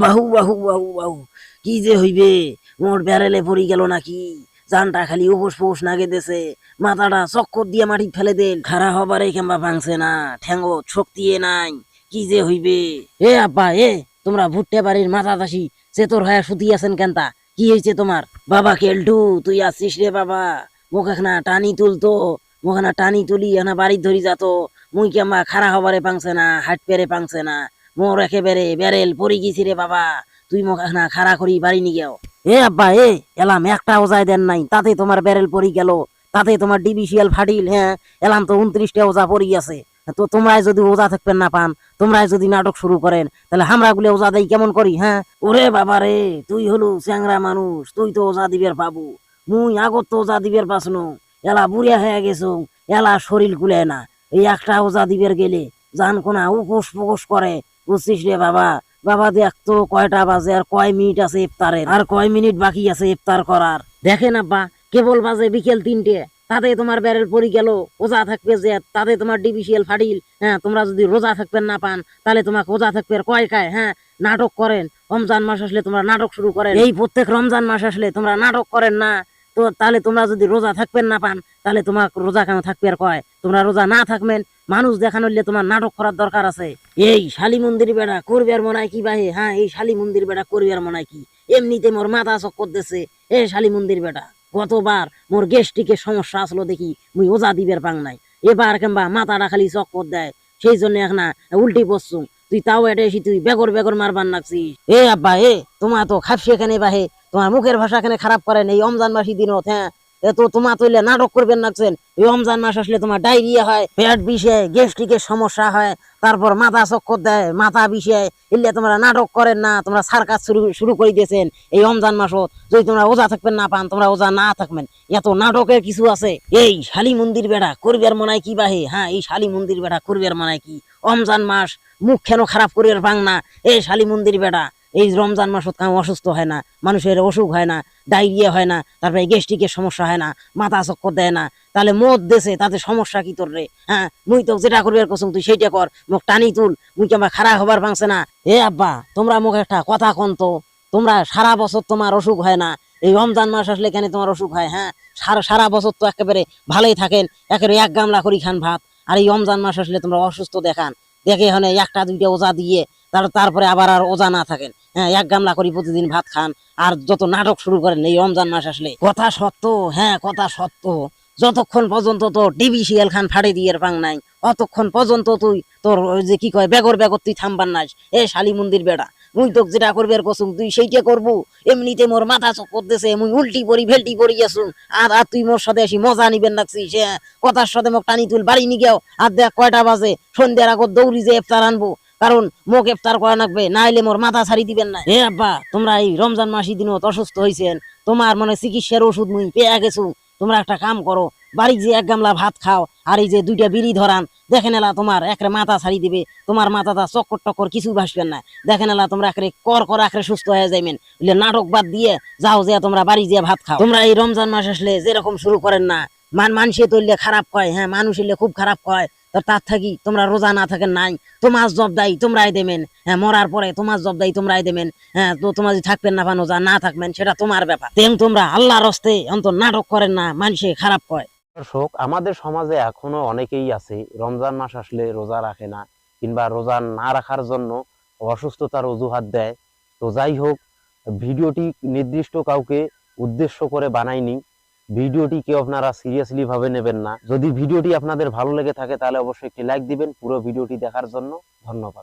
বাহু বাহু বাহু বাহু। কি যে হইবে? মোর ব্যারেলে পড়ি গেল নাকি? জানটা খালি উপোস ফোস নাগে দেছে। মাথাটা চক্কর দিয়ে মাটি ফেলে দেন। খারা হবারে কেমবা ভাঙছে না। ঠ্যাঙ্গো শক্তিয়ে নাই। কি যে হইবে? এ আব্বা, এ, তোমরা ভুট্টে বাড়ির মাথা দাসি চেতর হয়ে শুতি আছেন কেনতা? কি হয়েছে তোমার? বাবা কেলটু, তুই আসছিস রে বাবা। মোক এখানা টানি তুলতো মোখানা টানি তুলি এখানে বাড়ি ধরি যাতো মুই কেমবা খারা হবারে পাংছে না, হাট পেরে পাংছে না। মোর একেবারে বেরেল পরি গেছি রে বাবা। তুই মোক এখানা খাড়া করি বাড়ি নিয়ে গেও এ আব্বা, এ, এলাম একটা ওজায় দেন নাই। তাতে তোমার বেরেল পরি গেল। তাতে তোমার ডিবিসিএল ফাটিল হ্যাঁ? এলাম তো উনত্রিশটা ওজা পরি আছে তো তোমরাই যদি ওজা থাকবেন না পান, তোমরাই যদি নাটক শুরু করেন, তাহলে আমরা গুলো ওজা দেই কেমন করি হ্যাঁ? ওরে বাবা রে, তুই হলো চ্যাংরা মানুষ, তুই তো ওজা দিবের পাবু মুই আগত তো ওজা দিবের পাসনো এলা বুড়িয়া হয়ে গেছো, এলা শরীর গুলে না। এই একটা ওজা দিবের গেলে জান কোনা উপোস ফোকস করে। বুঝছিস রে বাবা? বাবা দেখ তো কয়টা বাজে আর কয় মিনিট আছে ইফতারের, আর কয় মিনিট বাকি আছে ইফতার করার। দেখেন আব্বা কেবল বাজে বিকেল তিনটে, তাতে তোমার ব্যারেল পরি গেল ওজা থাকবে যে, তাতে তোমার ডিবিসিএল ফাটিল হ্যাঁ তোমরা যদি রোজা থাকবেন না পান, তাহলে তোমাকে ওজা থাকবে কয় কায় হ্যাঁ নাটক করেন। রমজান মাস আসলে তোমরা নাটক শুরু করেন। এই প্রত্যেক রমজান মাস আসলে তোমরা নাটক করেন না। তো তাহলে তোমরা যদি রোজা থাকবেন না পান, তাহলে তোমার রোজা কেন থাকবে আর কয়? তোমরা রোজা না থাকবেন, মানুষ দেখানো হলে তোমার নাটক করার দরকার আছে। এই শালি মন্দির বেড়া করবে আর মনে কি বাহে? হ্যাঁ এই শালি মন্দির বেড়া করবে আর মনে কি? এমনিতে মোর মাথা চক্কর দিছে, এ শালি মন্দির বেটা গতবার মোর গেস্টিকে সমস্যা আসলো দেখি, মুই ওজা দিবের পাং নাই। এবার কিংবা মাথাটা খালি চক্কর দেয়, সেই জন্য এখন উল্টি পড়ছুম তুই তাও এটা এসে তুই বেগর বেগর মারবার নাকছিস এ আব্বা, এ, তোমার তো খাপসি এখানে বাহে। তোমার মুখের ভাষা এখানে খারাপ করেন এই রমজান মাসি দিনত হ্যাঁ? তো তোমার তৈলে নাটক করবেন নাকছেন এই রমজান মাস আসলে তোমার ডায়রিয়া হয়, পেট বিষে, গ্যাস্ট্রিকের সমস্যা হয়, তারপর মাথা চক্কর দেয়, মাথা বিষে, এলে তোমরা নাটক করেন না, তোমরা সার্কাস শুরু শুরু করে দিয়েছেন এই রমজান মাসত। যদি তোমরা ওজা থাকবেন না পান, তোমরা ওজা না থাকবেন। এত নাটকের কিছু আছে। এই শালি মন্দির বেড়া করবের মনায় কি বাহে? হ্যাঁ এই শালি মন্দির বেড়া করবের মনায় কি? রমজান মাস মুখ কেন খারাপ করিয়ার পাং না? এই শালি মন্দির বেড়া। এই রমজান মাসত অসুস্থ হয় না, মানুষের অসুখ হয় না, ডায়রিয়া হয় না, তারপরে গ্যাস্ট্রিকের সমস্যা হয় না, মাথা চক্কর দেয় না, তাহলে মদ দেশে তাতে সমস্যা কি তোর রে? হ্যাঁ মুই তো যেটা করবি আর কসম, তুই সেইটা কর, মুখ টানি তুল, মুই কেমন খারাপ হবার পাংছে না? এ আব্বা, তোমরা মুখ একটা কথা কন তো, তোমরা সারা বছর তোমার অসুখ হয় না, এই রমজান মাস আসলে কেন তোমার অসুখ হয় হ্যাঁ? সারা সারা বছর তো একেবারে ভালোই থাকেন, একেবারে এক গামলা করি খান ভাত, আর এই রমজান মাস আসলে তোমরা অসুস্থ দেখান, দেখে এখানে একটা দুইটা ওজা দিয়ে, তার, তারপরে আবার আর ওজা না থাকেন। এক গামলা করি প্রতিদিন ভাত খান। আর যত নাটক শুরু করেন, এই রমজান মাস আসলে, কথা সত্য হ্যাঁ কথা সত্য। যতক্ষণ পর্যন্ত তোর ডিবিসিএল খান ফাড়ে দিয়ে পাং নাই, অতক্ষণ পর্যন্ত তুই তোর যে কি কয়, বেগর বেগর তুই থামবার নাস। এ শালি মন্দির বেড়া, মুই তোক যেটা করবি আর কসুম, তুই সেইটা করব। এমনিতে মোর মাথা চক্কর দেছে মুই উল্টি পড়ি ভেল্টি পরি গেছুন আর আর তুই মোর সাথে আসি, মজা নিবেন নাকছিস হ্যাঁ কথার সাথে মোক টানি তুল, বাড়ি নি গেও। আর দেখ কয়টা বাজে, সন্ধ্যার আগত দৌড়ি যে ইফতার আনব। কারণ মোক ইফতার করা লাগবে না হলে মোর মাথা ছাড়ি দিবেন না। হে আব্বা, তোমরা এই রমজান মাসি দিনত অসুস্থ হয়েছেন তোমার মানে চিকিৎসার ওষুধ মুই পেয়ে গেছু, তোমরা একটা কাম করো বাড়ি যে এক গামলা ভাত খাও, আর এই যে দুইটা বিড়ি ধরান, দেখেন এলা তোমার একরে মাথা ছাড়ি দিবে, তোমার মাথাটা চক্কর টক্কর কিছু ভাসবেন না। দেখেন এলা তোমরা একরে কর কর একরে সুস্থ হয়ে যাইবেন। বলে নাটক বাদ দিয়ে যাও যে তোমরা বাড়ি যে ভাত খাও। তোমরা এই রমজান মাস আসলে যেরকম শুরু করেন না, মান মানুষে তৈলে খারাপ কয় হ্যাঁ মানুষ খুব খারাপ কয় তো তার থাকি তোমরা রোজা না থাকেন নাই, তোমার জব দায়ী তোমরাই দেবেন। হ্যাঁ মরার পরে তোমার জব দায়ী তোমরাই দেবেন। হ্যাঁ তো তোমরা যদি থাকবেন না যা না থাকবেন, সেটা তোমার ব্যাপার। তেম তোমরা আল্লাহর হস্তে অন্ত নাটক করেন না, মানুষে খারাপ কয়। দর্শক, আমাদের সমাজে এখনও অনেকেই আছে, রমজান মাস আসলে রোজা রাখে না, কিংবা রোজা না রাখার জন্য অসুস্থতার অজুহাত দেয়। তো যাই হোক, ভিডিওটি নির্দিষ্ট কাউকে উদ্দেশ্য করে বানাইনি ভিডিওটি কেউ আপনারা সিরিয়াসলি ভাবে নেবেন না। যদি ভিডিওটি আপনাদের ভালো লেগে থাকে, তাহলে অবশ্যই একটি লাইক দিবেন। পুরো ভিডিওটি দেখার জন্য ধন্যবাদ।